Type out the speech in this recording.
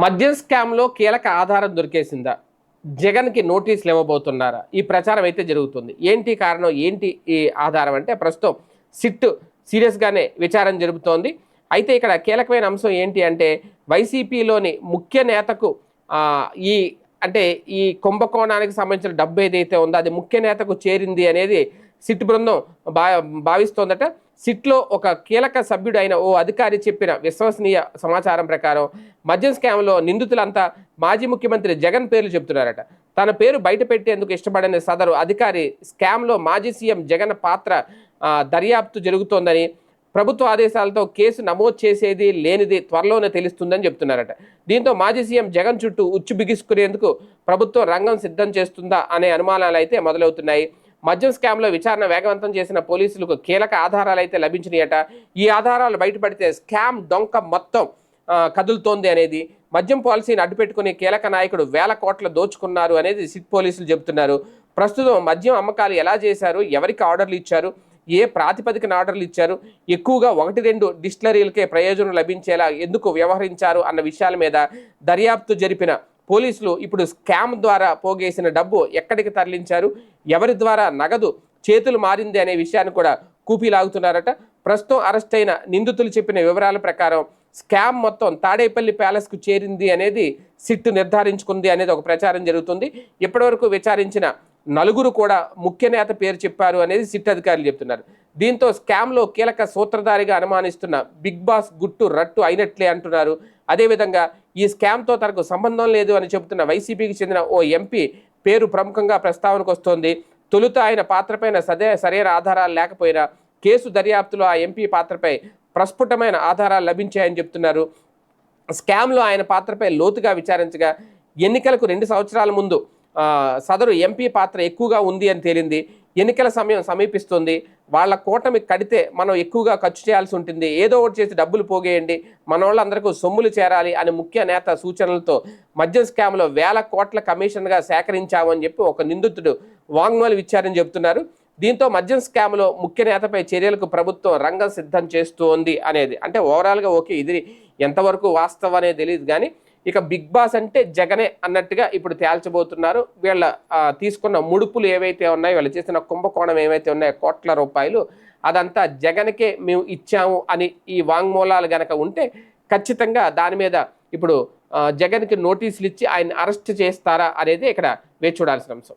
మద్యం స్కామ్లో కీలక ఆధారం దొరికేసిందా? జగన్కి నోటీసులు ఇవ్వబోతున్నారా? ఈ ప్రచారం అయితే జరుగుతుంది. ఏంటి కారణం? ఏంటి ఈ ఆధారం? అంటే ప్రస్తుతం సిట్ సీరియస్గానే విచారం జరుపుతోంది. అయితే ఇక్కడ కీలకమైన అంశం ఏంటి అంటే వైసీపీలోని ముఖ్య నేతకు ఈ అంటే ఈ కుంభకోణానికి సంబంధించిన డబ్బు ఏదైతే ఉందో అది ముఖ్య నేతకు చేరింది అనేది సిట్ బృందం భా భావిస్తోందట. సిట్లో ఒక కీలక సభ్యుడు అయిన ఓ అధికారి చెప్పిన విశ్వసనీయ సమాచారం ప్రకారం మద్యం స్కామ్లో నిందితులంతా మాజీ ముఖ్యమంత్రి జగన్ పేర్లు చెప్తున్నారట తన పేరు బయట పెట్టేందుకు ఇష్టపడని సదరు అధికారి స్కామ్లో మాజీ సీఎం జగన్ పాత్ర దర్యాప్తు జరుగుతోందని ప్రభుత్వ ఆదేశాలతో కేసు నమోదు చేసేది లేనిది త్వరలోనే తెలుస్తుందని చెప్తున్నారట దీంతో మాజీ సీఎం జగన్ చుట్టూ ఉచ్చు బిగుసుకునేందుకు ప్రభుత్వం రంగం సిద్ధం చేస్తుందా అనే అనుమానాలు అయితే మొదలవుతున్నాయి. మద్యం స్కామ్లో విచారణ వేగవంతం చేసిన పోలీసులకు కీలక ఆధారాలు అయితే లభించినాయట. ఈ ఆధారాలు బయటపడితే స్కామ్ డొంక మొత్తం కదులుతోంది అనేది మద్యం పాలసీని అడ్డుపెట్టుకుని కీలక నాయకుడు వేల కోట్ల దోచుకున్నారు అనేది సిట్ పోలీసులు చెబుతున్నారు. ప్రస్తుతం మద్యం అమ్మకాలు ఎలా చేశారు? ఎవరికి ఆర్డర్లు ఇచ్చారు? ఏ ప్రాతిపదికన ఆర్డర్లు ఇచ్చారు? ఎక్కువగా ఒకటి రెండు డిస్టిలరీలకే ప్రయోజనం లభించేలా ఎందుకు వ్యవహరించారు అన్న విషయాల మీద దర్యాప్తు జరిపిన పోలీసులు ఇప్పుడు స్కామ్ ద్వారా పోగేసిన డబ్బు ఎక్కడికి తరలించారు? ఎవరి ద్వారా నగదు చేతులు మారింది అనే విషయాన్ని కూడా కూపీలాగుతున్నారట ప్రస్తుతం అరెస్ట్ అయిన నిందితులు చెప్పిన వివరాల ప్రకారం స్కామ్ మొత్తం తాడేపల్లి ప్యాలెస్కు చేరింది అనేది సిట్టు నిర్ధారించుకుంది అనేది ఒక ప్రచారం జరుగుతుంది. ఇప్పటివరకు విచారించిన నలుగురు కూడా ముఖ్య నేత పేరు చెప్పారు అనేది సిట్ అధికారులు చెప్తున్నారు. దీంతో స్కామ్లో కీలక సూత్రధారిగా అనుమానిస్తున్న బిగ్ బాస్ గుట్టు రట్టు అయినట్లే అంటున్నారు. అదేవిధంగా ఈ స్కామ్తో తనకు సంబంధం లేదు అని చెబుతున్న వైసీపీకి చెందిన ఓ ఎంపీ పేరు ప్రముఖంగా ప్రస్తావనకు వస్తోంది. తొలుత ఆయన పాత్రపైన సదే సరైన ఆధారాలు లేకపోయినా కేసు దర్యాప్తులో ఆ ఎంపీ పాత్రపై ప్రస్ఫుటమైన ఆధారాలు లభించాయని చెప్తున్నారు స్కామ్లో ఆయన పాత్రపై లోతుగా విచారించగా ఎన్నికలకు రెండు సంవత్సరాల ముందు సదరు ఎంపీ పాత్ర ఎక్కువగా ఉంది అని తేలింది. ఎన్నికల సమయం సమీపిస్తుంది. వాళ్ళ కూటమి కడితే మనం ఎక్కువగా ఖర్చు చేయాల్సి ఉంటుంది. ఏదో ఒకటి చేసి డబ్బులు పోగేయండి. మన వాళ్ళందరికీ సొమ్ములు చేరాలి అని ముఖ్య నేత సూచనలతో మద్యం స్కామ్లో వేల కోట్ల కమిషన్గా సేకరించామని చెప్పి ఒక నిందితుడు వాంగ్మూలం ఇచ్చారని చెబుతున్నారు. దీంతో మద్యం స్కామ్లో ముఖ్య నేతపై చర్యలకు ప్రభుత్వం రంగం సిద్ధం చేస్తోంది అనేది. అంటే ఓవరాల్గా ఓకే ఇది ఎంతవరకు వాస్తవం అనేది తెలియదు కానీ ఇక బిగ్ బాస్ అంటే జగనే అన్నట్టుగా ఇప్పుడు తేల్చబోతున్నారు. వీళ్ళ తీసుకున్న ముడుపులు ఏవైతే ఉన్నాయో వీళ్ళు చేసిన కుంభకోణం ఏవైతే ఉన్నాయో కోట్ల రూపాయలు అదంతా జగన్కే మేము ఇచ్చాము అని ఈ వాంగ్మూలాలు గనక ఉంటే ఖచ్చితంగా దాని మీద ఇప్పుడు జగన్కి నోటీసులు ఇచ్చి ఆయన అరెస్ట్ చేస్తారా అనేది ఇక్కడ వేచి చూడాల్సిన అంశం.